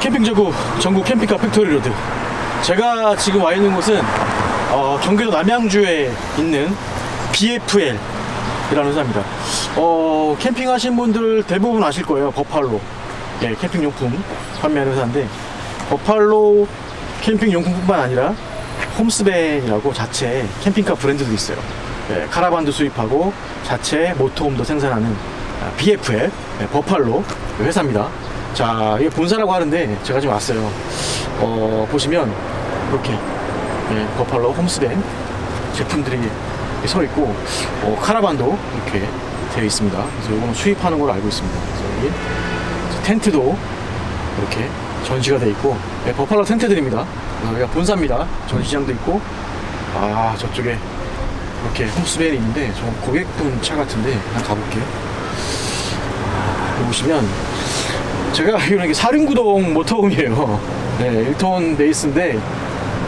캠핑 제구 전국 캠핑카 팩토리 로드. 제가 지금 와 있는 곳은 어, 경기도 남양주에 있는 BFL이라는 회사입니다. 어, 캠핑 하신 분들 대부분 아실 거예요. 버팔로. 예, 캠핑 용품 판매하는 회사인데 버팔로 캠핑 용품뿐만 아니라 홈스밴이라고 자체 캠핑카 브랜드도 있어요. 예, 카라반도 수입하고 자체 모터홈도 생산하는 아, BFL 예, 버팔로 회사입니다. 자, 이게 본사라고 하는데 제가 지금 왔어요. 어, 보시면 이렇게 예, 버팔로 홈스밴 제품들이 서 있고 어, 카라반도 이렇게 되어 있습니다. 그래서 이거는 수입하는 걸로 알고 있습니다. 그래서 여기 텐트도 이렇게 전시가 돼 있고 네, 버팔로 텐트들입니다. 어, 여기가 본사입니다. 전시장도 있고 아 저쪽에 이렇게 홈스밴이 있는데 저 고객분 차 같은데 한번 가볼게요. 아, 보시면 제가 알기로는 이게 사륜구동 모터홈이에요. 네, 1톤 베이스인데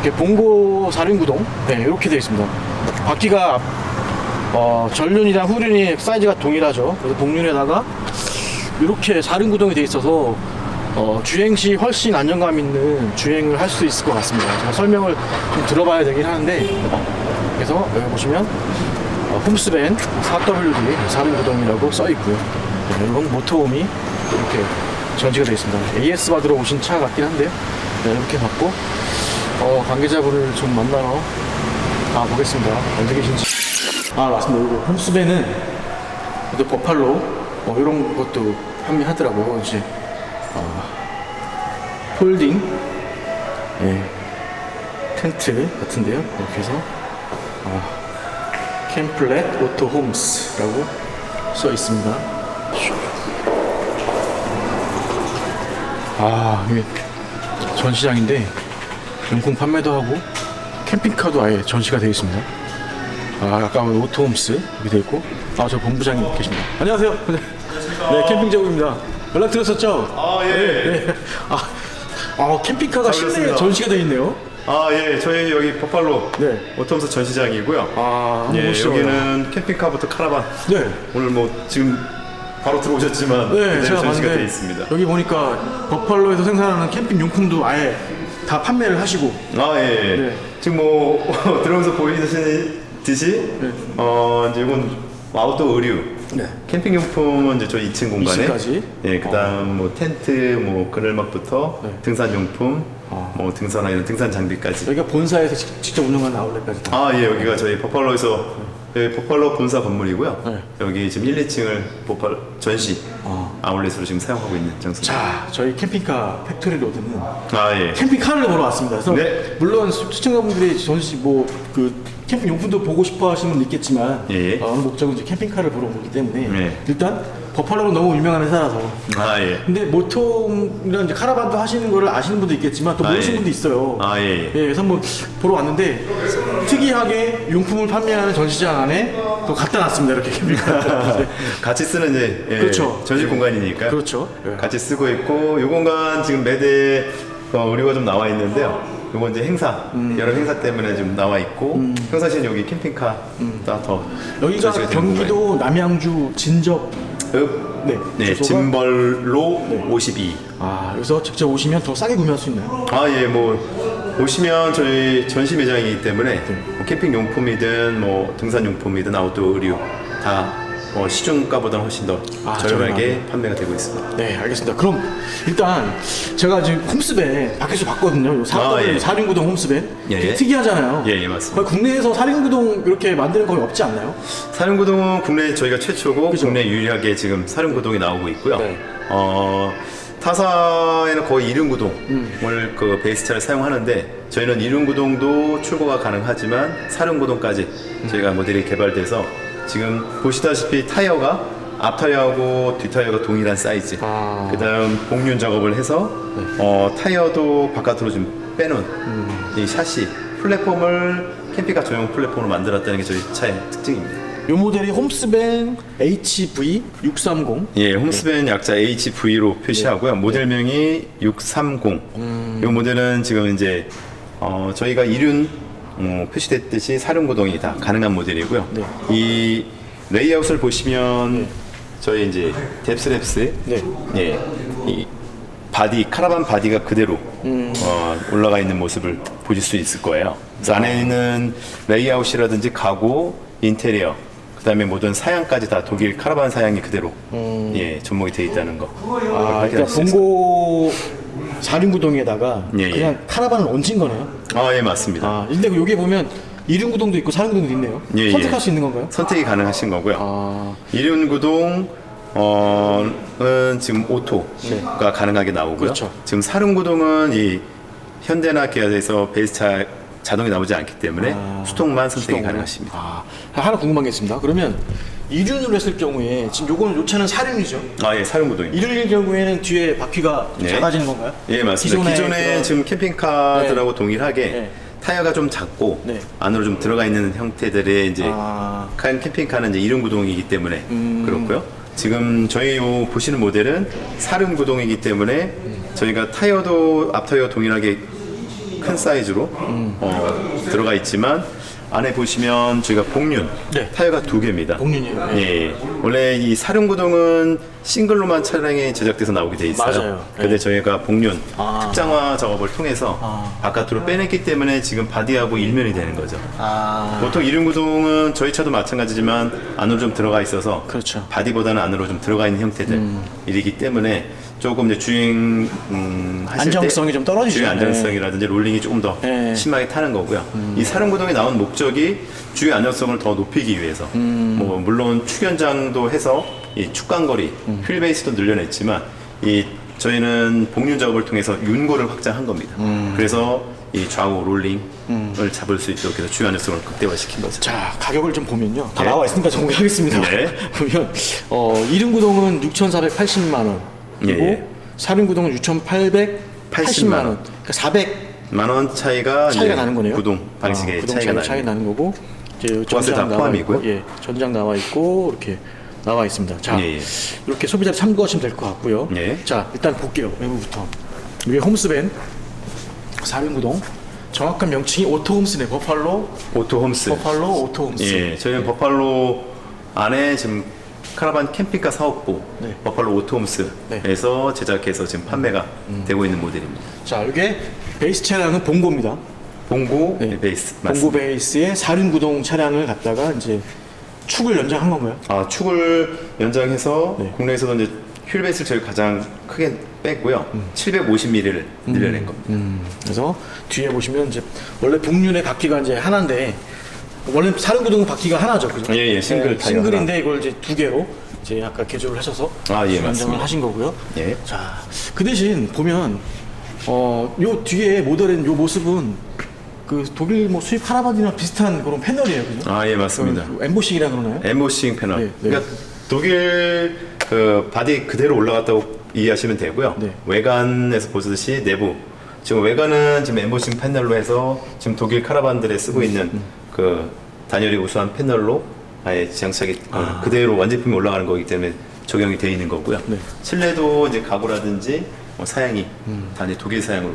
이렇게 봉고 사륜구동 네, 이렇게 되어 있습니다. 바퀴가 어, 전륜이랑 후륜이 사이즈가 동일하죠. 그래서 동륜에다가 이렇게 사륜구동이 되어 있어서 어, 주행 시 훨씬 안정감 있는 주행을 할 수 있을 것 같습니다. 제가 설명을 좀 들어봐야 되긴 하는데 그래서 여기 보시면 어, 홈스밴 4WD 사륜구동이라고 써 있고요. 네, 이건 모터홈이 이렇게 전시가 되어 있습니다. AS 받으러 오신 차 같긴 한데요. 네, 이렇게 받고 어, 관계자분을 좀 만나러 가 보겠습니다. 어디 계신지. 아 맞습니다. 이거 홈스밴은 또 버팔로 뭐 이런 것도 판매하더라고요. 이제 어, 폴딩 예, 텐트 같은데요. 이렇게 해서 어, 캠플렛 오토 홈스라고 써 있습니다. 아 이게 전시장인데 용품 판매도 하고 캠핑카도 아예 전시가 되어 있습니다. 아, 아까 오토홈스 여기 돼 있고, 아, 저 본부장님 계십니다. 안녕하세요. 네, 캠핑 제국입니다. 연락 드렸었죠? 아, 예. 네. 아, 아 캠핑카가 잘 실내에 그렇습니다. 전시가 되어 있네요. 아, 예. 저희 여기 버팔로 네. 오토홈스 전시장이고요. 아, 한번 예, 보시죠. 여기는 캠핑카부터 카라반. 네. 오늘 뭐 지금 바로 들어오셨지만 네, 그대로 제가 전시가 봤는데 되어 있습니다. 여기 보니까 버팔로에서 생산하는 캠핑 용품도 아예 다 판매를 하시고 아, 예. 네. 지금 뭐 들어오면서 보이듯이 네. 어, 이제 이건 아웃도어 의류. 네. 캠핑 용품은 이제 저희 2층 공간에 2층까지? 예, 그다음 뭐 텐트, 뭐 그늘막부터 네. 등산 용품, 아. 뭐 등산화 이런 등산 장비까지. 여기가 본사에서 직- 직접 운영하는 아울렛까지 다. 아, 예, 여기가 저희 버팔로에서 여기 버팔로 본사 건물이고요. 네. 여기 지금 1, 2층을 버팔 전시 아. 아울렛으로 지금 사용하고 있는 장소입니다. 자, 저희 캠핑카 팩토리 로드는 아, 예. 캠핑카를 보러 왔습니다. 그래서 네. 물론 수- 시청자분들이 전시 뭐 그 캠핑 용품도 보고 싶어 하시는 분 있겠지만 예. 어, 목적은 이제 캠핑카를 보러 오기 때문에 네. 일단 버팔로는 너무 유명한 회사라서 아, 예. 근데 모통이랑 이제 카라반도 하시는 거를 아시는 분도 있겠지만 또 아, 모르시는 예. 분도 있어요. 아, 예. 예, 그래서 한번 보러 왔는데 특이하게 용품을 판매하는 전시장 안에 또 갖다 놨습니다. 이렇게 캠핑카. 네. 같이 쓰는 이제 예, 그렇죠. 전시 예. 공간이니까 그렇죠. 예. 같이 쓰고 있고 이 공간 지금 매대 어, 의류가 좀 나와 있는데요. 요거 이제 행사 음. 여러 행사 때문에 지금 나와 있고 평상시엔 여기 캠핑카 더 여기가 경기도 남양주 진접. 읍, 네, 네, 주소가- 짐벌로 52. 아 여기서 직접 오시면 더 싸게 구매할 수 있나요? 아, 예, 뭐, 오시면 저희 전시 매장이기 때문에 뭐 캠핑 용품이든 뭐 등산 용품이든 아웃도어 의류 다 뭐 시중가보다는 훨씬 더 아, 저렴하게 저렴하게. 판매가 되고 있습니다. 네 알겠습니다. 그럼 일단 제가 지금 홈스밴 밖에서 봤거든요. 사, 아, 예. 사륜구동 홈스밴 예, 되게 예. 특이하잖아요. 예, 예, 맞습니다. 거의 국내에서 사륜구동 이렇게 만드는 거의 없지 않나요? 사륜구동은 국내 저희가 최초고 그죠? 국내 유일하게 지금 사륜구동이 나오고 있고요. 네. 어, 타사에는 거의 이륜구동을 음. 그 베이스 차를 사용하는데 저희는 이륜구동도 출고가 가능하지만 사륜구동까지 음. 저희가 모델이 개발돼서 지금 보시다시피 타이어가 앞 타이어하고 뒷 타이어가 동일한 사이즈. 아. 그 다음 복륜 작업을 해서 어, 타이어도 바깥으로 좀 빼놓은 음. 이 샤시 플랫폼을 캠핑카 전용 플랫폼으로 만들었다는 게 저희 차의 특징입니다. 이 모델이 홈스밴 HV630 예, 홈스밴 약자 HV로 표시하고요. 모델명이 630. 이 모델은 지금 이제 어, 저희가 이륜 어, 표시됐듯이 사륜구동이 다 가능한 모델이고요. 네. 이 레이아웃을 보시면 저희 이제 뎁스랩스 네. 예, 이 바디 카라반 바디가 그대로 어, 올라가 있는 모습을 보실 수 있을 거예요. 그래서 안에는 레이아웃이라든지 가구, 인테리어, 그다음에 모든 사양까지 다 독일 카라반 사양이 그대로 예 접목이 돼 있다는 거. 아, 확인할 그러니까. 본고 사륜구동에다가 예, 예. 그냥 카라반을 얹은 거네요. 아, 예, 맞습니다. 아, 근데 여기 보면 이륜구동도 있고 사륜구동도 있네요. 예, 선택할 예. 수 있는 건가요? 선택이 가능하신 거고요. 아, 이륜구동 어는 지금 오토가 가능하게 나오고요. 그렇죠. 지금 사륜구동은 이 현대나 기아에서 베이스 차 자동이 나오지 않기 때문에 수동만 선택이 수동으로. 가능하십니다. 아, 하나 궁금한 게 있습니다. 그러면 이륜으로 했을 경우에 지금 요거는 요 차는 사륜이죠. 아, 예, 사륜구동입니다. 이륜일 경우에는 뒤에 바퀴가 좀 네. 작아지는 건가요? 예, 맞습니다. 기존에, 그런- 지금 캠핑카들하고 동일하게 네. 타이어가 좀 작고 네. 안으로 좀 들어가 있는 형태들의 이제 아, 칸 캠핑카는 이제 이륜 구동이기 때문에 음. 그렇고요. 지금 저희 요 보시는 모델은 사륜 구동이기 때문에 저희가 타이어도 앞 타이어 동일하게 큰 사이즈로 음. 어, 들어가 있지만 안에 보시면 저희가 복륜 네. 타이어가 두 개입니다. 복륜이에요? 예. 원래 이 사륜 구동은 싱글로만 차량이 제작돼서 나오게 돼 있어요. 맞아요. 근데 네. 저희가 복륜 아. 특장화 작업을 통해서 아. 바깥으로 빼냈기 때문에 지금 바디하고 일면이 되는 거죠. 아, 보통 이륜 구동은 저희 차도 마찬가지지만 안으로 좀 들어가 있어서 그렇죠. 바디보다는 안으로 좀 들어가 있는 형태들이기 때문에 조금 이제 주행 음, 하실 안정성이 때 좀 떨어지죠. 주행 안정성이라든지 롤링이 조금 더 네. 심하게 타는 거고요. 이 사륜 구동이 나온 목적이 주행 안정성을 더 높이기 위해서 뭐 물론 축연장도 해서 이 축간거리 휠 베이스도 늘려냈지만 이 저희는 복륜 작업을 통해서 윤고를 확장한 겁니다. 그래서 이 좌우 롤링을 잡을 수 있도록 해서 주행 안정성을 극대화시킨 거죠. 자 가격을 좀 보면요 다 네. 나와 있으니까 좀 공개하겠습니다 네. 보면 어, 이륜구동은 6,480만 원 그리고 예, 예. 사륜구동은 6,880만 80만 원 원. 그러니까 400 만원 차이가 차이가 이제 나는 거네요 구동 방식의 아, 구동 차이가 나는 차이 나는 거고 이제 다 전장 나와 포함이고요. 있고 예 전장 나와 있고 이렇게 나와 있습니다 자 예, 예. 이렇게 소비자 참고하시면 될 것 같고요 예. 자 일단 볼게요 외부부터 이게 홈스밴 사륜구동 정확한 명칭이 오토홈스네 버팔로 오토 홈스. 버팔로 오토홈스 예, 저희는 버팔로 안에 지금 카라반 캠핑카 사업부 네. 버팔로 오토홈스에서 제작해서 지금 판매가 음. 되고 있는 모델입니다. 자, 이게 베이스 차량은 봉고입니다. 봉고 네. 베이스 봉고 맞습니다. 베이스에 사륜구동 차량을 갖다가 이제 축을 연장한 건가요? 아, 축을 연장해서 네. 국내에서도 이제 휠 베이스를 저희 가장 크게 뺐고요. 음. 750mm를 늘려낸 겁니다. 그래서 뒤에 보시면 이제 원래 복륜의 바퀴가 이제 하나인데 원래 사륜구동 바퀴가 하나죠, 그죠? 예, 예, 싱글 타이어 싱글인데 이걸 이제 두 개로 이제 아까 개조를 하셔서 아, 예, 맞습니다. 하신 거고요. 예. 자, 그 대신 보면 어, 요 뒤에 모델은 요 모습은 그 독일 뭐 수입 카라반이나 비슷한 그런 패널이에요, 그죠? 아, 예, 맞습니다. 그 엠보싱이라 그러나요? 엠보싱 패널. 네, 네. 그러니까 독일 그 바디 그대로 올라갔다고 이해하시면 되고요. 네. 외관에서 보듯이 내부 지금 외관은 지금 엠보싱 패널로 해서 지금 독일 카라반들에 쓰고 음, 있는 그 단열이 우수한 패널로 아예 장착이 어, 그대로 완제품이 올라가는 거기 때문에 적용이 되어 있는 거고요. 네. 실내도 이제 가구라든지 뭐 사양이 단지 독일 사양으로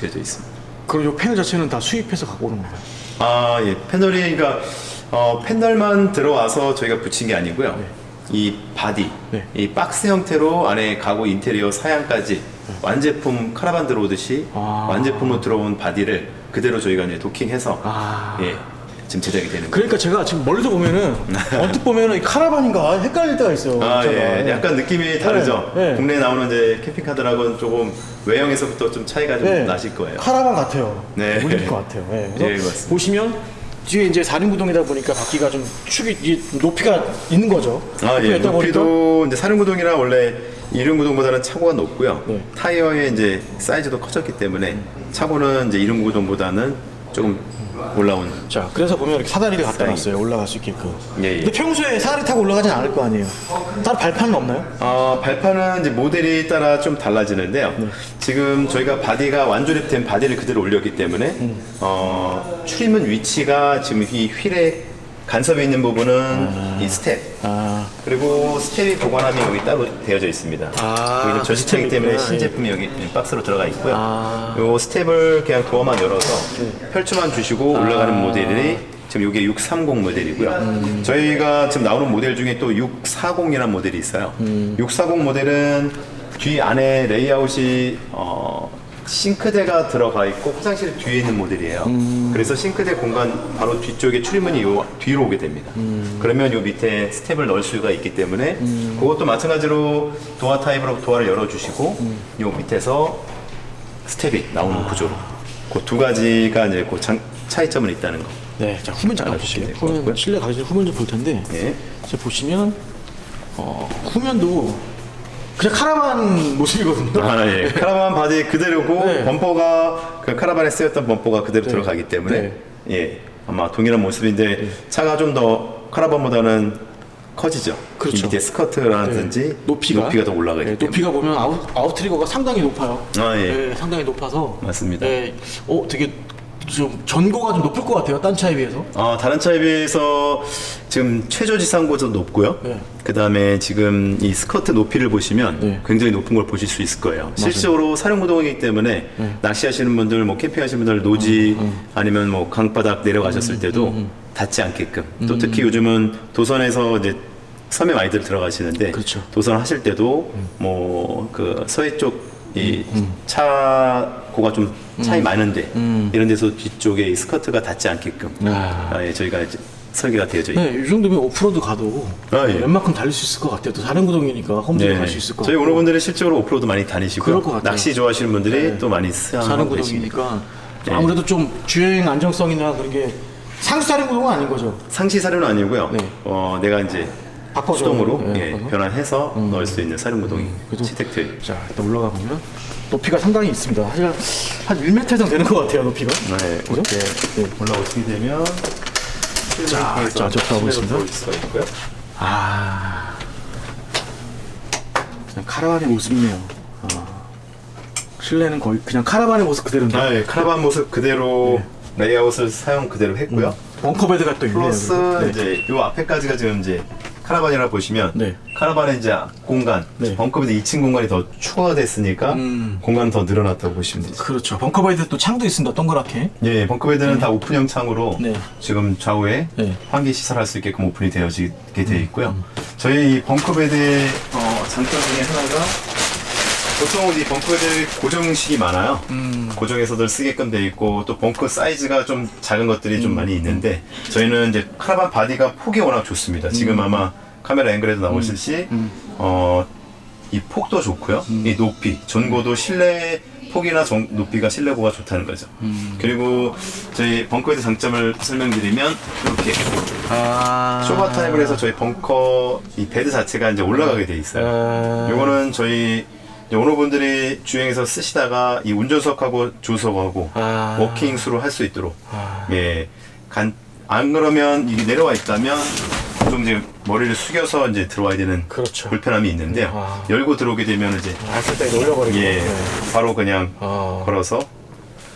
되어져 있습니다. 그리고 요 패널 자체는 다 수입해서 갖고 오는 건가요? 아, 예. 패널이, 그러니까, 어, 패널만 들어와서 저희가 붙인 게 아니고요. 이 바디, 네. 이 박스 형태로 안에 가구 인테리어 사양까지 완제품 카라반 들어오듯이 아. 완제품으로 들어온 바디를 그대로 저희가 이제 도킹해서 아. 예, 지금 제작이 되는 거예요. 그러니까 제가 지금 멀리서 보면은 언뜻 보면은 이 카라반인가 헷갈릴 때가 있어요. 아, 차가. 예. 약간 느낌이 다르죠? 네, 네. 국내에 나오는 이제 캠핑카들하고는 조금 외형에서부터 좀 차이가 좀 네. 나실 거예요. 카라반 같아요. 네. 보일 것 같아요. 네. 예, 그래서 맞습니다. 보시면 뒤에 이제 사륜구동이다 보니까 바퀴가 좀 축이 이 높이가 있는 거죠. 아, 예. 높이가 있다 보니까 높이도 이제 사륜구동이랑 원래 이륜구동보다는 차고가 높고요. 네. 타이어의 이제 사이즈도 커졌기 때문에 차고는 이제 이륜구동보다는 조금 올라온. 자, 그래서 보면 이렇게 사다리를 갖다. 놨어요. 올라갈 수 있게끔. 예, 예. 근데 평소에 사다리 타고 올라가진 않을 거 아니에요. 따로 발판은 없나요? 어, 발판은 이제 모델이 따라 좀 달라지는데요. 네. 지금 저희가 바디가 완조립된 바디를 그대로 올렸기 때문에 음. 어, 출입문 위치가 지금 이 휠에 간섭이 있는 부분은 이 스텝 아, 그리고 스텝이 보관함이 여기 따로 되어져 있습니다. 아, 여기는 그 전시차이기 스텝이 때문에 있구나. 신제품이 여기 박스로 들어가 있고요. 아. 요 스텝을 그냥 도어만 열어서 펼쳐만 주시고 올라가는 모델이 지금 이게 630 모델이고요. 저희가 지금 나오는 모델 중에 또 640이라는 모델이 있어요. 640 모델은 뒤 안에 레이아웃이 어, 싱크대가 들어가 있고 화장실 뒤에 있는 모델이에요. 그래서 싱크대 공간 바로 뒤쪽에 출입문이 요 뒤로 오게 됩니다. 그러면 요 밑에 스텝을 넣을 수가 있기 때문에 그것도 마찬가지로 도어 타입으로 도어를 열어주시고 요 밑에서 스텝이 나오는 구조로 그 두 가지가 이제 그 장- 차이점은 있다는 거. 네, 자 후면 잠깐 알아주시면 보실게요. 후면. 실내 가기 전에 후면 좀 볼 텐데 예. 이제 보시면 어, 후면도 그냥 카라반 모습이거든요. 아, 예. 카라반 바디 그대로고 네. 범퍼가 그 카라반에 쓰였던 범퍼가 그대로 들어가기 때문에 네. 예 아마 동일한 모습인데 차가 좀 더 카라반보다는 커지죠. 그렇죠. 이 밑에 스커트라든지 네. 높이가 더 올라가 있기 네, 때문에 높이가 보면 아웃, 아웃트리거가 상당히 높아요. 아, 예. 네, 상당히 높아서 맞습니다. 네, 어 되게 좀 전고가 좀 높을 것 같아요. 딴 차에 비해서. 어, 다른 차에 비해서 지금 최저 지상고도 높고요. 네. 그 다음에 지금 이 스커트 높이를 보시면 네. 굉장히 높은 걸 보실 수 있을 거예요. 실제로 사령구동이기 때문에 네. 낚시하시는 분들, 뭐 캠핑하시는 분들 노지 음, 아니면 뭐 강바닥 내려가셨을 때도 닿지 않게끔 또 특히 요즘은 도선에서 이제 섬에 많이들 들어가시는데 그렇죠. 도선 하실 때도 뭐 그 서해 쪽 이 차고가 좀 차이 많은데 이런 데서 뒤쪽에 이 스커트가 닿지 않게끔 아. 아, 예, 저희가 이제 설계가 되어져 있고 네, 이 정도면 오프로드 가도 아, 예. 웬만큼 달릴 수 있을 것 같아요. 또 다른 구동이니까 험지로 갈수 있을 것 저희 같고. 오너분들이 실제로 오프로드 많이 다니시고 그럴 것 같아요. 낚시 좋아하시는 분들이 네. 또 많이 사는 사용하고 계십니다. 구동이니까 네. 아무래도 좀 주행 안정성이나 그런 게 상수 사는 구동은 아닌 거죠. 상시 사료는 아니고요. 네. 어, 내가 이제 바꿔서, 수동으로 네, 예, 바꿔서. 음. 변환해서 넣을 수 있는 사륜구동이 그래도- 채택돼. 자, 일단 올라가 보면 높이가 상당히 있습니다. 사실 한 1m 이상 되는 것 같아요, 높이가. 네, 그죠? 이렇게 네. 올라오시게 되면 자, 자, 접수하고 있습니다. 있고요. 아, 그냥 카라반의 모습이네요. 아. 실내는 거의 그냥 카라반의 모습 그대로인데 아, 예, 카라반 모습 그대로 레이아웃을 사용 그대로 했고요. 벙커 베드가 또 있네요. 플러스. 네. 이제 요 앞에까지가 지금 이제 카라반이라 보시면 네. 카라반의 이제 공간 네. 벙커비드 2층 공간이 더 추가됐으니까 음. 공간 더 늘어났다고 보시면 되죠. 그렇죠. 벙커베드 또 창도 있습니다. 동그랗게. 예, 벙커베드는 다 오픈형 창으로 네. 지금 좌우에 네. 환기 시설할 수 있게끔 오픈이 되어지게 되어 있고요. 저희 이 벙커베드의 어, 장점 중에 하나가 보통 이 벙커베드 고정식이 많아요. 음. 고정해서들 쓰게끔 돼 있고 또 벙커 사이즈가 좀 작은 것들이 음. 좀 많이 있는데 저희는 이제 카라반 바디가 폭이 워낙 좋습니다. 음. 지금 아마 카메라 앵글에도 나오실시 어, 이 폭도 좋고요. 음. 이 높이 전고도 실내 폭이나 정- 높이가 실내고가 좋다는 거죠. 음. 그리고 저희 벙커의 장점을 설명드리면 이렇게 아. 쇼바 타입을 해서 저희 벙커 이 베드 자체가 이제 올라가게 돼 있어요. 아. 요거는 저희 이제 오너분들이 주행해서 쓰시다가 이 운전석하고 조석하고 아. 워킹 수로 할 수 있도록 아. 예. 간, 안 그러면 이게 내려와 있다면 좀 이제 머리를 숙여서 이제 들어와야 되는 그렇죠. 불편함이 있는데요. 아. 열고 들어오게 되면 이제 때 올려버리고. 예, 네. 바로 그냥 아. 걸어서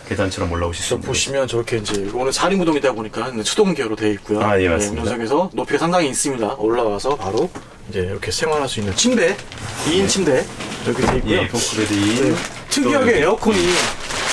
계단처럼 올라오실 수저 있는 보시면 저렇게 이제 오늘 사륜구동이다 보니까 수동 기어로 되어 있고요. 아, 예, 맞습니다. 운전석에서 높이가 상당히 있습니다. 올라와서 바로 이제 이렇게 생활할 수 있는 침대, 2인 침대 이렇게 되어 있고요. 예, 벙커베드인 네. 특이하게 에어컨이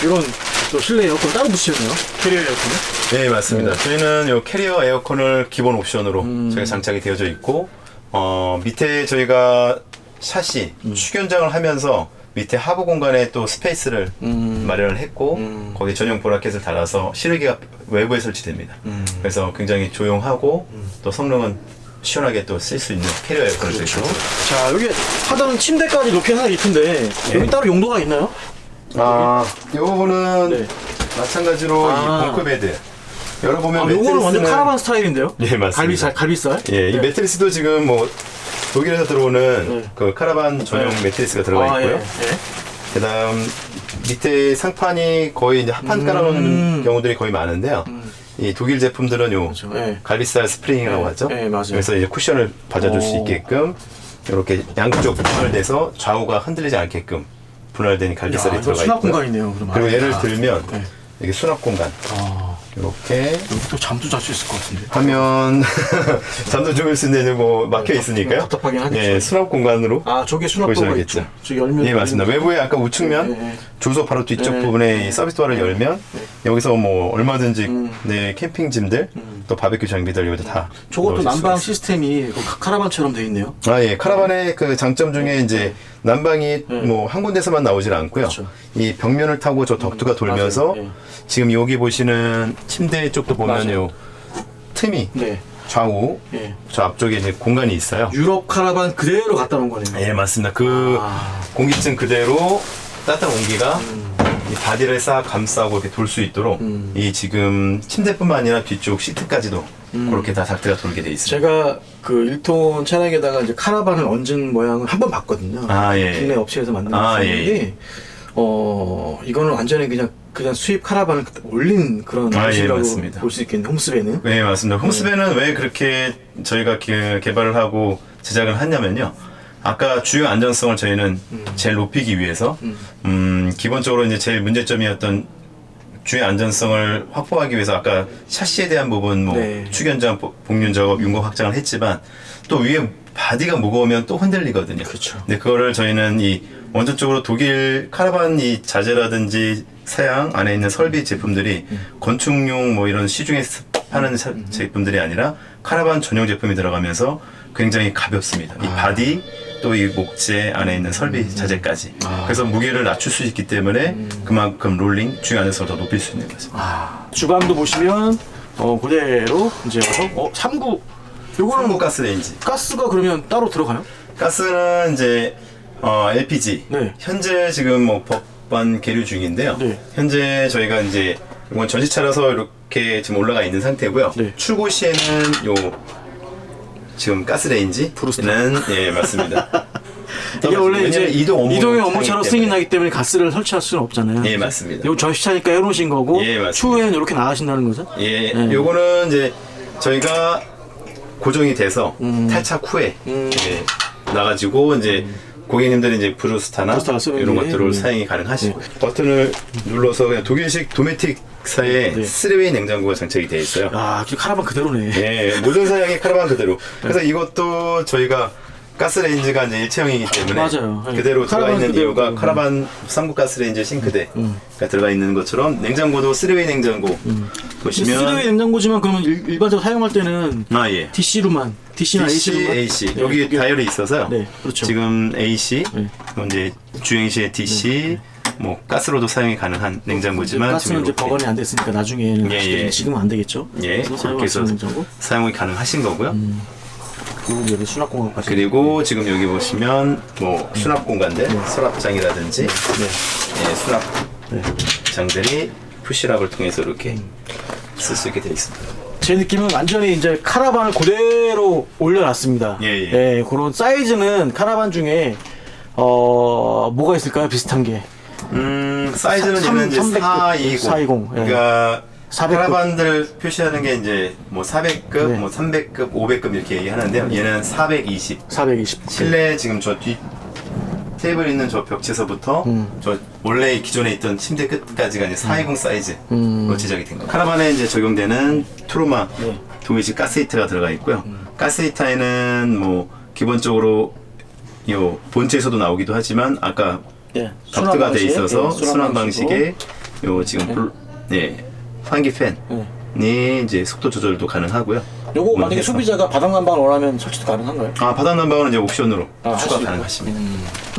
이런 또 실내 에어컨 따로 붙이셨네요. 캐리어 에어컨을. 네 맞습니다. 네. 저희는 요 캐리어 에어컨을 기본 옵션으로 음. 저희가 장착이 되어져 있고 어, 밑에 저희가 샷시 음. 축연장을 하면서 밑에 하부 공간에 또 스페이스를 음. 마련을 했고 음. 거기 전용 브라켓을 달아서 실외기가 외부에 설치됩니다. 음. 그래서 굉장히 조용하고 또 성능은 시원하게 또 쓸 수 있는 캐리어 에어컨을 그렇죠. 저희가 자, 여기 하단 침대까지 높이 하나 있던데 여기 따로 용도가 있나요? 아, 요거는 네. 마찬가지로 아. 이 벙커 베드. 열어보면 아, 요거는 완전 매트리스는- 카라반 스타일인데요? 예, 맞습니다. 갈비살, 갈비살. 예, 이 네. 매트리스도 지금 뭐 독일에서 들어오는 네. 그 카라반 전용 네. 매트리스가 들어가 아, 있고요. 예. 예. 그다음 밑에 상판이 거의 이제 합판 깔아놓는 음. 경우들이 거의 많은데요. 이 독일 제품들은 요 그렇죠. 예. 갈비살 스프링이라고 네. 하죠. 네, 맞아요. 그래서 이제 쿠션을 받아줄 수 오. 있게끔 이렇게 양쪽 분할돼서 좌우가 흔들리지 않게끔 분할된 갈비살이 야, 이거 들어가 수납 있고요. 공간이네요. 그럼 그리고 예를 아, 들면 네. 이게 수납 공간 아, 이렇게 여기 또 잠도 잘 수 있을 것 같은데. 하면 잠도 죽을 수 있는 뭐 막혀 있으니까요. 답답하긴 하겠죠. 예, 수납 공간으로 아, 저게 수납도가. 있죠. 저 열면 예 맞습니다. 외부에 아까 우측면 네, 네. 주소 바로 뒤쪽 네. 부분에 이 서비스 도어를 열면 여기서 뭐 얼마든지 음. 내 캠핑 짐들 또 바베큐 장비들 여기다 다 저것도 넣으실 수가 난방 있어요. 시스템이 그 카- 카라반처럼 돼 있네요. 아, 예. 카라반의 그 장점 중에 이제 난방이 뭐 한 군데서만 나오질 않고요. 네. 그렇죠. 이 벽면을 타고 저 덕트가 돌면서 맞아요. 예. 지금 여기 보시는 침대 쪽도 보면요. 틈이 네. 좌우 예. 저 앞쪽에 이제 공간이 있어요. 유럽 카라반 그대로 갖다 놓은 거네요. 예, 맞습니다. 그 아. 공기층 그대로 따뜻한 공기가 음. 이 바디를 싹 감싸고 이렇게 돌 수 있도록 이 지금 침대뿐만 아니라 뒤쪽 시트까지도 음. 그렇게 다 닥트가 돌게 돼 있습니다. 제가 그 1톤 차량에다가 이제 카라반을 얹은 모양을 한 번 봤거든요. 아, 예. 국내 업체에서 만든 아, 모습인데, 예. 어, 이거는 완전히 그냥, 그냥 수입 카라반을 올린 그런 아, 예, 모습이라고 맞습니다. 볼수 있겠네요. 홈스베는. 네, 맞습니다. 홈스베는 왜 그렇게 저희가 개, 개발을 하고 제작을 했냐면요. 아까 주요 안전성을 저희는 제일 높이기 위해서, 음, 기본적으로 이제 제일 문제점이었던 주요 안전성을 확보하기 위해서 아까 샤시에 대한 부분, 뭐, 네. 축연장, 복륜 작업, 윤곽 확장을 했지만, 또 위에 바디가 무거우면 또 흔들리거든요. 그렇죠. 근데 그거를 저희는 이 원천적으로 독일 카라반 이 자재라든지 사양 안에 있는 설비 제품들이 건축용 뭐 이런 시중에 스- 파는 사- 제품들이 아니라 카라반 전용 제품이 들어가면서 굉장히 가볍습니다. 이 바디 또 이 목재 안에 있는 설비 자재까지. 그래서 무게를 낮출 수 있기 때문에 그만큼 롤링 주요 안에서 더 높일 수 있는 거죠. 아, 주방도 보시면, 어, 그대로 이제 와서, 어, 3구. 요거는 뭐, 가스레인지. 가스가 그러면 따로 들어가요? 가스는 이제 어, LPG. 네. 현재 지금 뭐 법안 계류 중인데요. 네. 현재 저희가 이제 이건 전시차라서 이렇게 지금 올라가 있는 상태고요. 네. 출고 시에는 요 지금 가스레인지 는예 맞습니다. 이게 원래 이제 이동 업무 이동의 업무차로 때문에. 승인 나기 때문에 가스를 설치할 수는 없잖아요. 예, 맞습니다. 이거 전시차니까 해놓으신 거고 예, 맞습니다. 추후에는 이렇게 나가신다는 거죠? 예, 네. 요거는 이제 저희가 고정이 돼서 음. 탈착 후에 예, 나가지고 이제 고객님들이 이제 브루스타나 이런 게, 것들을 음. 사용이 가능하시고 버튼을 눌러서 그냥 독일식 도메틱사의 네. 쓰리웨이 냉장고가 장착이 되어 있어요. 아, 카라반 그대로네. 예, 모든 사양이 카라반 그대로. 그래서 이것도 저희가 가스레인지가 이제 일체형이기 때문에 맞아요. 예. 그대로 들어가 카라반 있는 그대로. 이유가 음. 카라반 삼국 가스레인지 싱크대가 들어가 있는 것처럼 냉장고도 쓰리웨이 냉장고 보시면 쓰레기 냉장고지만 그러면 일, 일반적으로 사용할 때는 아 예. DC로만, DC나 DC, AC로만. AC 여기 다이얼이 있어서요. 네, 그렇죠. 지금 AC, 네. 그리고 이제 주행 시에 DC, 뭐 가스로도 사용이 가능한 냉장고지만 가스는 이제 이렇게, 버건이 안 됐으니까 나중에는 예, 예. 지금은 안 되겠죠. 예 그래서 그렇게 해서 정도. 사용이 가능하신 거고요. 음. 그리고 여기 수납공간까지. 그리고 지금 여기 보시면 뭐 수납 공간들, 서랍장이라든지 네. 예, 수납장들이 푸시락을 통해서 이렇게 쓸 수 있게 되어 있습니다. 제 느낌은 완전히 이제 카라반을 그대로 올려놨습니다. 예, 예. 그런 사이즈는 카라반 중에 어 뭐가 있을까요? 비슷한 게. 음, 사이즈는 삼- 얘는 이제 300 420. 420, 예. 그러니까 400 급. 카라반들 표시하는 게 이제 뭐 400급, 네. 뭐 300급, 500급 이렇게 얘기하는데요. 얘는 420. 420. 실내 지금 저 뒤 테이블 있는 저 벽체서부터 음. 저 원래 기존에 있던 침대 끝까지가 이제 420 사이즈로 음. 제작이 된 겁니다. 카라반에 이제 적용되는 트로마 네. 음. 동일식 가스히터가 들어가 있고요. 가스히터에는 뭐 기본적으로 요 본체에서도 나오기도 하지만 아까 예. 덕트가 돼 있어서 예, 순환 방식으로. 방식에 요 지금 블- 네 환기 팬이 예. 이제 속도 조절도 가능하고요. 요거 만약에 해서. 소비자가 바닥 난방을 원하면 설치도 가능한가요? 아 바닥 난방은 이제 옵션으로 아, 할 추가. 가능하십니다.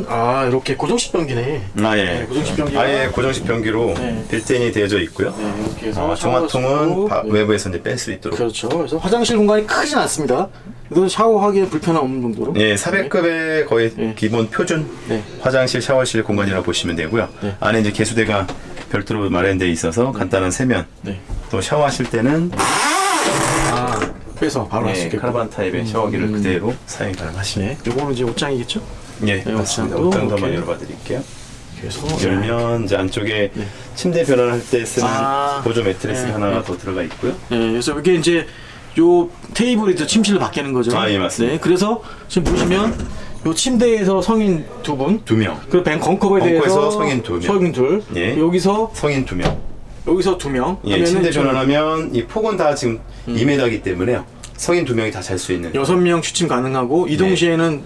아 이렇게 고정식 변기네. 아 예. 네, 고정식 변기가- 아예 고정식 변기로 네. 빌트인이 되어져 있고요. 네, 이렇게 해서 어, 종합통은 있고, 바- 네. 외부에서 이제 뺄 수 있도록. 그렇죠. 그래서 화장실 공간이 크진 않습니다. 이건 샤워하기에 불편함 없는 정도로. 예, 400급의 거의 네. 기본 표준 네. 화장실, 샤워실 공간이라고 보시면 되고요. 네. 안에 이제 개수대가 별도로 마련되어 있어서 간단한 세면. 네. 또 샤워하실 때는 아 빼서 바로 할수 예, 있게. 카라반 타입의 샤워기를 그대로 사용 가능하십니다. 네. 요거는 이제 옷장이겠죠? 예, 네, 맞습니다. 옷장도 옷장도 한번 이렇게. 열어봐 드릴게요. 그래서 열면 이제 안쪽에 침대 변환할 때 쓰는 네. 아. 보조 매트리스 네, 하나가 네. 더 들어가 있고요. 네, 그래서 이게 이제 요 테이블이 또 침실로 바뀌는 거죠. 아, 예, 맞습니다. 네, 그래서 지금 보시면 요 침대에서 성인 두 분, 두 명, 그리고 벤 벙커에 대해서 벙커에서 성인 두 명. 성인 둘, 예. 여기서 성인 두 명. 여기서 두 명. 예, 침대 변환하면 이 폭은 다 지금 2m이기 때문에요. 성인 두 명이 다 잘 수 있는. 여섯 명 취침 가능하고 이동 네. 시에는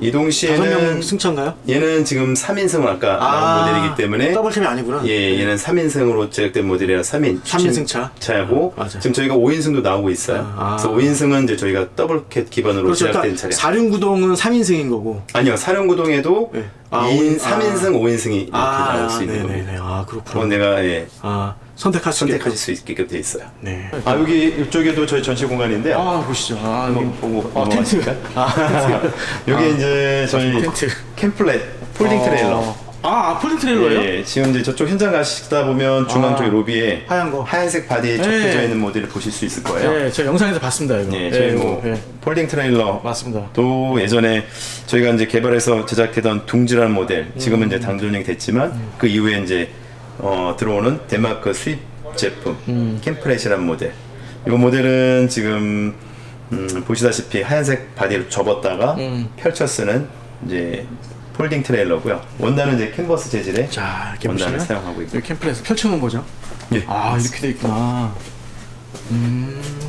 이동 다섯 명 승차인가요? 얘는 지금 3인승 아까 나온 모델이기 때문에 더블캠이 아니구나. 예, 얘는 3인승으로 제작된 모델이라 3인 삼인 승 차? 차고 네, 맞아. 지금 저희가 5인승도 나오고 있어요. 아. 그래서 5인승은 이제 저희가 더블캣 기반으로 그렇죠. 제작된 그러니까 차량. 사륜구동은 3인승인 거고. 아니요, 사령구동에도 네. 아, 2인, 오인- 3인승, 5인승이 이렇게 나올 수 있는 네네네. 겁니다. 아, 그렇구나. 내가 예, 아, 선택할 수 선택하실 수 있게끔 돼 있어요. 네. 아 여기 이쪽에도 저희 전시 공간인데 요. 아, 보시죠. 아, 여기 한번 보고 아, 텐트. 아, 여기 이제 저희 텐트. 캠플렛 폴딩 트레일러. 어. 아, 폴딩 트레일러예요? 예, 지금 이제 저쪽 현장 가시다 보면 중앙 아, 쪽에 로비에 하얀 거. 하얀색 바디에 네. 적혀져 있는 모델을 보실 수 있을 거예요. 네, 제가 영상에서 봤습니다, 이거. 예, 저희 이거, 뭐 예. 폴딩 트레일러 맞습니다. 또 예전에 저희가 이제 개발해서 제작했던 둥지라는 모델 지금은 이제 당존이 됐지만 그 이후에 이제 어, 들어오는 덴마크 수입 제품 캠프렛이라는 모델 이 모델은 지금 음, 보시다시피 하얀색 바디로 접었다가 펼쳐 쓰는 이제 폴딩 트레일러고요 원단은 이제 캔버스 재질의 자, 이렇게 원단을 보시면 사용하고 있고 여기 캠프에서 펼쳐놓은 거죠? 예. 아, 이렇게 돼 있구나. 음.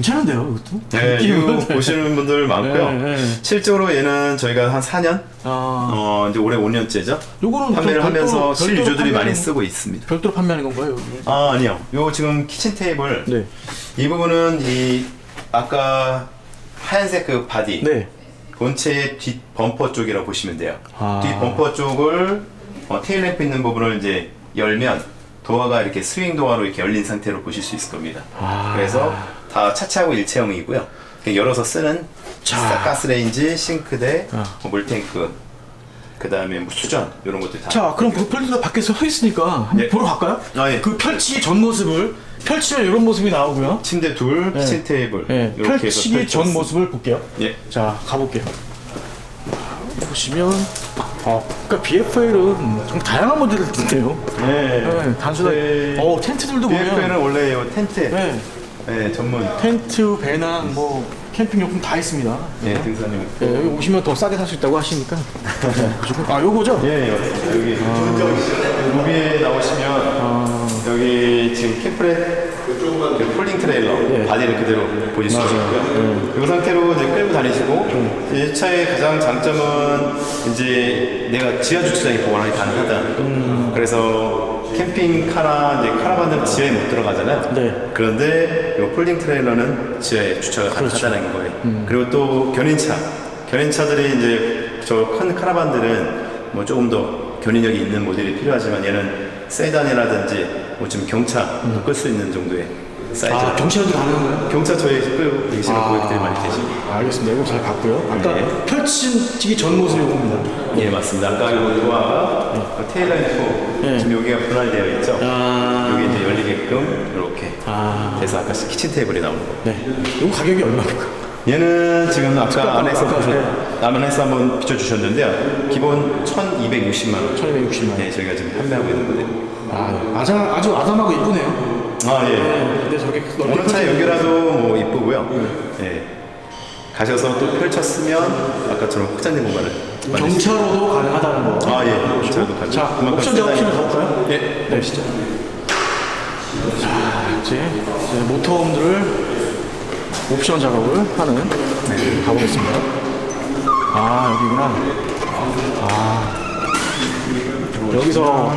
괜찮은데요, 이것도? 네? 이거 보시는 분들 많고요. 네, 네. 실제로 얘는 저희가 한 4년, 아, 어, 이제 올해 5년째죠. 요거는 판매를 별도- 하면서 별도로 실유저들이 많이 판매하는- 쓰고 있습니다. 별도로 판매하는 건가요? 여기? 아 아니요. 요 지금 키친 테이블 네. 이 부분은 이 아까 하얀색 그 바디 네. 본체의 뒷 범퍼 쪽이라고 보시면 돼요. 아. 뒷 범퍼 쪽을 어, 테일 램프 있는 부분을 이제 열면 도어가 이렇게 스윙 도어로 이렇게 열린 상태로 보실 수 있을 겁니다. 아. 그래서 다 차체하고 일체형이고요. 그냥 열어서 쓰는 자. 가스레인지, 싱크대, 아. 뭐 물탱크, 그 다음에 뭐 수전 이런 것들 다. 자, 그럼 폴딩가 밖에서 서 있으니까 한번 예. 보러 갈까요? 아, 예. 그 펼치기 전 모습을 펼치면 이런 모습이 나오고요. 침대 둘, 키친 테이블 네, 이렇게 해서 펼치기 전 펼쳤습니다. 모습을 볼게요. 예. 자, 가볼게요. 보시면, 어, 그러니까 BFL은 좀 다양한 모델을 있네요. 네. 네, 단순하게. 네. 어, 텐트들도 BFL은 보면, 원래 요 텐트, 네. 네, 전문, 텐트, 배낭, 뭐 캠핑 용품 다 있습니다. 네, 등산용. 네, 여기 오시면 더 싸게 살 수 있다고 하시니까. 네. 아, 요거죠? 예, 예, 여기 로비에 나오시면 여기 지금 캠프렛 그 폴링 트레일러 바디를 그대로 보실 수 있고요. 이 상태로 이제 끌고 다니시고 이 차의 가장 장점은 이제 내가 지하 주차장에 보관이 가능하다는 거. 그래서 캠핑카나 이제 카라반들은 지하에 못 들어가잖아요. 네. 그런데 이 폴딩 트레일러는 지하에 주차가 가능하다는 거예요. 그리고 또 견인차, 견인차들이 이제 저 큰 카라반들은 뭐 조금 더 견인력이 있는 모델이 필요하지만 얘는 세단이라든지 뭐 지금 경차 도 끌 수 있는 정도의 사이즈. 아, 경찰도 가능한가요? 경차 저희 끌고 계시는 고객들이 많이 계시고. 알겠습니다. 이거 잘 봤고요. 아까 네. 펼치기 전 모습이 이겁니다. 예 맞습니다. 아까 이 도어가 그 테일라이트 네. 지금 여기가 분할되어 있죠. 아. 여기 이제 열리게끔 이렇게 아. 돼서 아까 키친 테이블이 나오는 거. 네. 이거 가격이 얼마입니까? 얘는 지금 아까 아까, 안에서 아까, 보셨, 네. 안에서 한번 비춰주셨는데요. 기본 1,260만 원. 1260만 원. 네, 저희가 지금 판매하고 있는 모델. 아, 아주, 아주 아담하고 이쁘네요. 아 예. 근데 저렇게 넓게 어느 차 여기라도 뭐 이쁘고요. 예. 가셔서 또 펼쳤으면 아까처럼 확장된 공간을 수 경차로도 가능하다는 거. 아 예. 저도 가죠. 자, 그만큼 옵션 작업 세단이- 옵션을 가볼까요? 예. 네, 진짜. 자, 이제, 이제 모터홈들을 옵션 작업을 하는 네, 가보겠습니다. 아, 여기구나. 아, 여기서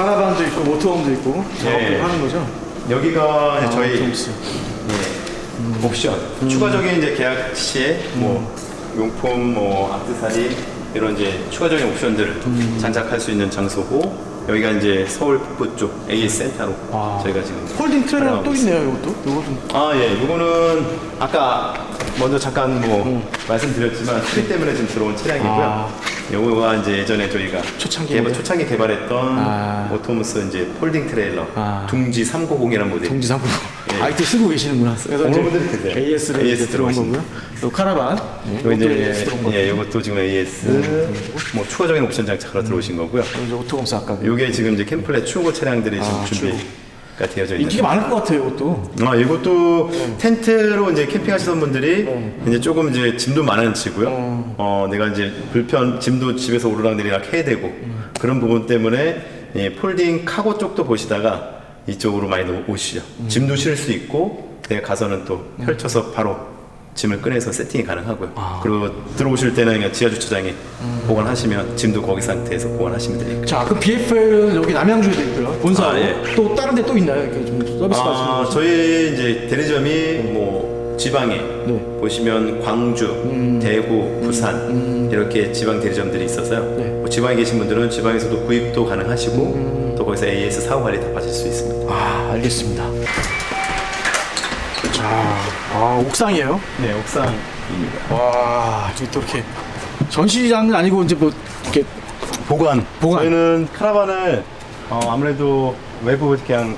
카라반도 있고 모터홈도 있고 작업을 예. 하는 거죠? 여기가 이제 아, 저희 톰스. 예, 옵션 추가적인 이제 계약 시에 뭐 용품 뭐 악세사리 이런 이제 추가적인 옵션들을 장착할 수 있는 장소고 여기가 이제 서울 북부 쪽 AS 센터로 아. 저희가 지금 트레이너 촬영하고 또. 있네요, 이것도. 이것도. 아, 예. 이거는 아까 먼저 잠깐 뭐 말씀드렸지만 수리 때문에 지금 들어온 차량이고요. 아. 요거가 이제 예전에 저희가 초창기에 개발, 초창기 개발했던 아. 오토무스 이제 폴딩 트레일러 아. 둥지 390이라는 모델. 동지 상품 예. 아이템 쓰고 계시는구나. 그래서 이제 분들이 그래요. AS를 AS 이제 들어온 거고요. 또 카라반. 네, 요 이것도 AS 이제 들어온. 예, 요것도 지금 AS 뭐 추가적인 옵션 장착하러 들어오신 거고요. 이제 오토검스 아까. 그. 요게 지금 이제 캠플렛 추고 차량들이 지금 아, 준비가 되어져 있는. 인기가 많을 것 같아요, 이것도. 아, 이것도 텐트로 이제 캠핑하시던 분들이 이제 조금 이제 짐도 많아지고요. 어, 내가 이제 불편, 짐도 집에서 오르락내리락 해야 되고 그런 부분 때문에 이 폴딩 카고 쪽도 보시다가 이쪽으로 많이 오시죠. 짐도 실을 수 있고 내가 가서는 또 펼쳐서 바로 짐을 꺼내서 세팅이 가능하고요. 아. 그리고 들어오실 때는 그냥 지하 주차장에 보관하시면 짐도 거기 상태에서 보관하시면 되니까. 자, 그럼 BFL은 여기 남양주에 도 있고요. 본사 아, 예. 또 다른 데 또 있나요? 이렇게 좀 서비스가 아, 아, 저희 이제 대리점이 뭐 지방에 네. 보시면 광주, 대구, 부산 이렇게 지방 대리점들이 있어서요. 네. 뭐 지방에 계신 분들은 지방에서도 구입도 가능하시고 또 거기서 AS 사후 관리 다 받을 수 있습니다. 아, 알겠습니다. 자, 아, 옥상이에요. 네, 옥상입니다. 와, 또 이렇게 전시장은 아니고 이제 뭐 이렇게 보관. 보관. 저희는 카라반을 어, 아무래도 외부 그냥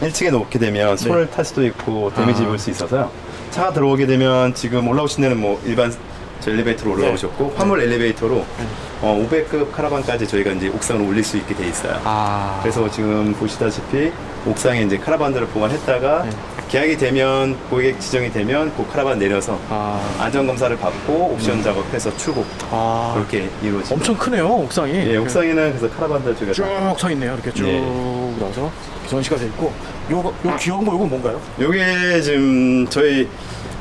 1층에 놓게 되면 손을 탈 수도 있고 데미지 네. 아. 입을 수 있어서요. 차가 들어오게 되면 지금 올라오신 데는 뭐 일반 저 엘리베이터로 올라오셨고 화물 엘리베이터로 네. 어, 500급 카라반까지 저희가 이제 옥상으로 올릴 수 있게 돼 있어요. 아, 그래서 지금 보시다시피 옥상에 이제 카라반들을 보관했다가 네. 계약이 되면 고객 지정이 되면 그 카라반 내려서 아, 안전 검사를 받고 옵션 작업해서 출고 아, 그렇게 이루어집니다. 엄청 크네요, 옥상이. 예, 옥상에는 그래서 카라반들 저희가 다- 쭉서 있네요. 이렇게 쭉 네. 나서 전시가 돼 있고. 요거 요 귀여운 거 요건 뭔가요? 요게 지금 저희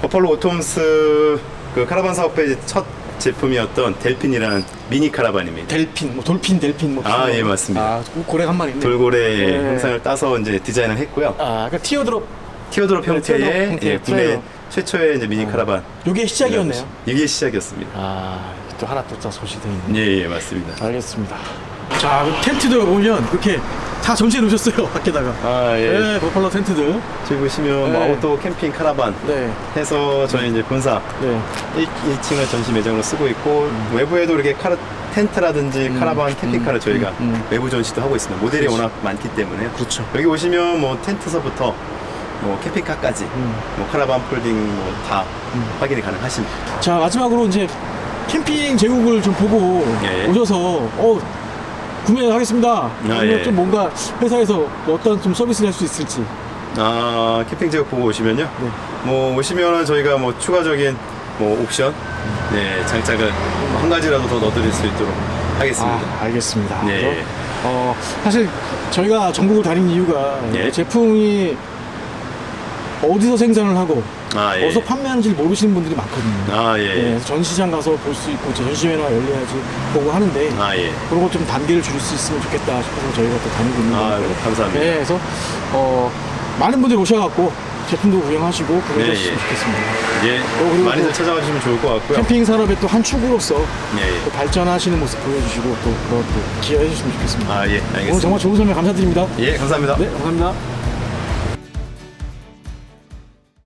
버팔로 오톰스 그 카라반 사업의 첫 제품이었던 델핀이라는 미니 카라반입니다. 델핀, 뭐 돌핀, 델핀 뭐. 아, 그런 예, 거. 맞습니다. 아, 고래 한 마리 있네. 돌고래 네. 형상을 따서 이제 디자인을 했고요. 아, 그러니까 티어드롭. 티어드롭 네, 티어드롭 형태의 예, 국내 트레일러. 최초의 이제 미니 카라반. 요게 시작이었네요. 이게 시작이었습니다. 아, 또 하나 또 소시돼 있네. 예, 예, 맞습니다. 알겠습니다. 자, 그 텐트들 보면 이렇게 다 전시해 놓으셨어요, 밖에다가. 아, 예. 네, 버팔로 텐트들. 저기 보시면 뭐 네. 아웃도어 캠핑 카라반 네, 해서 저희 이제 본사 네. 1, 1층을 전시 매장으로 쓰고 있고 외부에도 이렇게 카라, 텐트라든지 카라반 캠핑카를 저희가 음, 음. 외부 전시도 하고 있습니다. 모델이 그렇죠. 워낙 많기 때문에 그렇죠. 여기 오시면 뭐 텐트서부터 뭐 캠핑카까지 음. 뭐 카라반 폴딩 뭐 다 확인이 가능하십니다. 자, 마지막으로 이제 캠핑 제국을 좀 보고 예, 예. 오셔서, 어, 구매하겠습니다. 아니면 예. 좀 뭔가 회사에서 어떤 좀 서비스를 할 수 있을지. 아 캠핑 제국 보고 오시면요. 네. 뭐 오시면은 저희가 뭐 추가적인 뭐 옵션, 네 장착을 한 가지라도 더 넣어드릴 수 있도록 하겠습니다. 아, 알겠습니다. 네. 그래서, 어, 사실 저희가 전국을 다닌 이유가 예. 제품이 어디서 생산을 하고 아, 예. 어디서 판매하는지 모르시는 분들이 많거든요. 아 예. 예, 그래서 전시장 가서 볼 수 있고 제 전시회나 열려야지 보고 하는데 아 예. 그런 거좀 단계를 줄일 수 있으면 좋겠다 싶어서 저희가 또 다니고 있는 아 거예요. 감사합니다. 네, 그래서 어, 많은 분들이 오셔갖고 제품도 구경하시고 네, 구매하셨으면 예. 좋겠습니다. 예, 그리고 많이들 또 찾아와 주시면 좋을 것 같고요. 캠핑 산업의 또 한 축으로서 예, 예. 또 발전하시는 모습 보여주시고 또또 기여해 주시면 좋겠습니다. 아, 예, 오늘 알겠습니다. 정말 좋은 설명 감사드립니다. 예, 감사합니다. 네, 감사합니다.